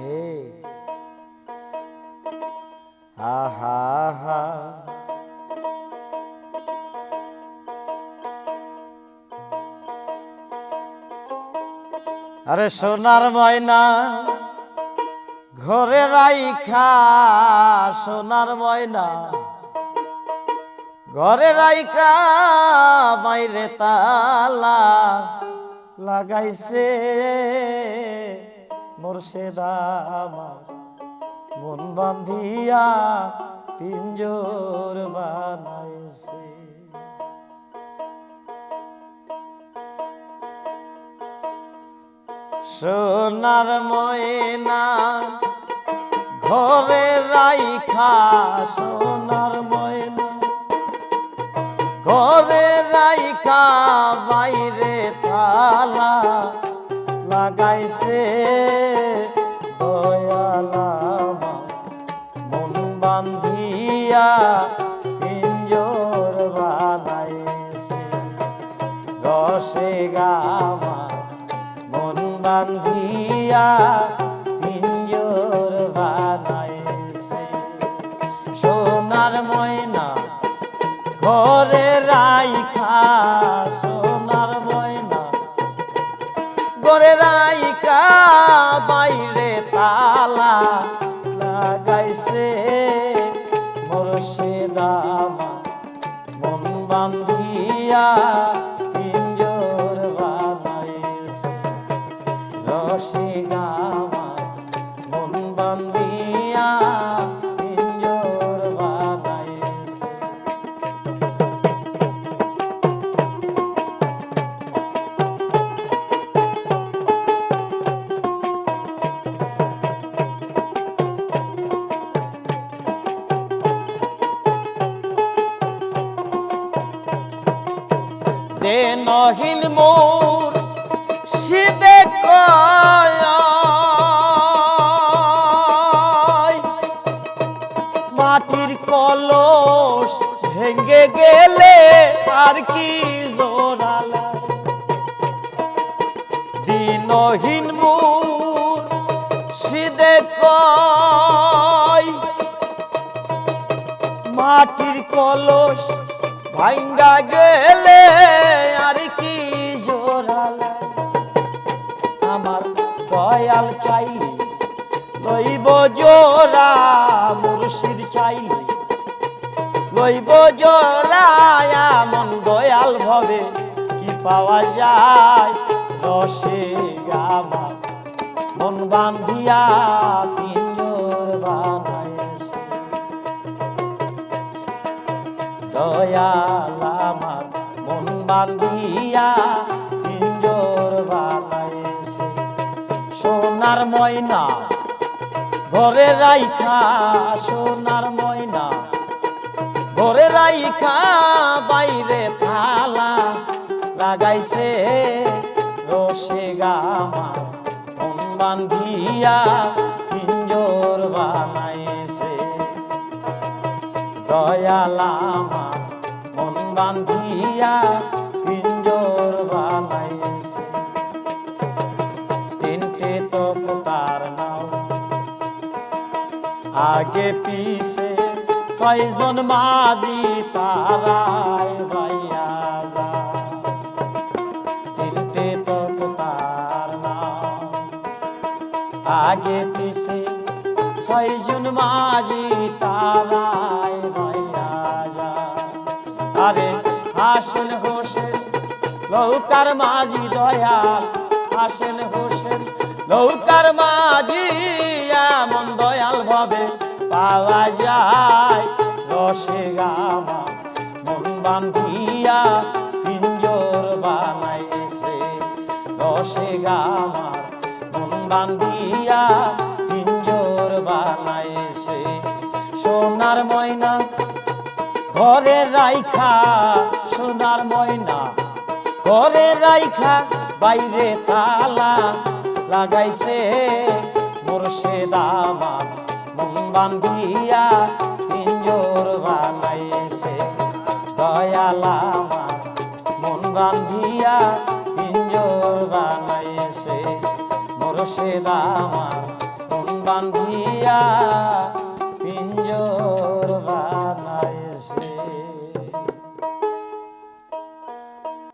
হে আহা। হা আরে সোনার ময়না ঘরে রাইখা, সোনার ময়না ঘরে রাইখা, বাইরে তালা লাগাইছে। মোরশেদা আমার মন বান্ধিয়া পিঞ্জর বানাইছে। সোনার ময়না ঘরে রাইখা, সোনার ময়না ঘরে রাইখা, বাইরে তালা লাগাইছে দয়ালামা। মন বান্ধিয়া পিঞ্জর বানাইছে। রসে গামা মন বান্ধিয়া পিঞ্জর বানাইছে। সোনার ময়না ঘরে ঘরে রাইখা বাইরে তালা লাগাইছে। মরশে দামা মন বান্ধিয়া দেনহীন মোর শিবে কয়। মাটির কলস ভেঙে গেলে আর কি জোড়ালা দিনহীন মোর কয়। মাটির কলস ভাঙ্গা গেলে আর কি জোরালা? আমার দয়াল চাইলে লইব জোড়া, মুর্শিদ চাইলে লইব জোড়া, এমন দয়াল ভবে কি পাওয়া যায়? রসে গামা, মন বান্ধিয়া দয়াল আমার মন বান্ধিয়া পিঞ্জর বানাইছে। সোনার ময়না ঘরে রাইখা, সোনার ময়না ঘরে রাইখা, বাইরে থালা লাগাইছে। রসে গামা মন বান্ধিয়া পিঞ্জর বানাইছে। দয়ালামা বান্ধিয়া পিঞ্জর বানাইছে। তিনটে তপ তার নাও। আগে পিছে ছয়জন মাঝি তারায় ভাইয়া যা তিনটে তপ তার নাও। আগে পিছে ছয়জন মাঝি তারায় হাসেন হোসেন লৌকার মাঝি দয়াল। হাসেন হোসেন লৌকার মাঝি এমন দয়াল ভাবে। পাওয়া যায় রসে গামা, মন বান্ধিয়া পিঞ্জর বানাইছে রসে গামার মন বান্ধিয়া পিঞ্জর বানাইছে সোনার ময়না ঘরে রাইখা ঘরে রাইখা বাইরে তালা লাগাইছে। মোরশেদ আমার মন বান্ধিয়া পিঞ্জর বানাইছে। দয়াল আমার মন বান্ধিয়া পিঞ্জর বানাইছে। মোরশেদ আমার মন বান্ধিয়া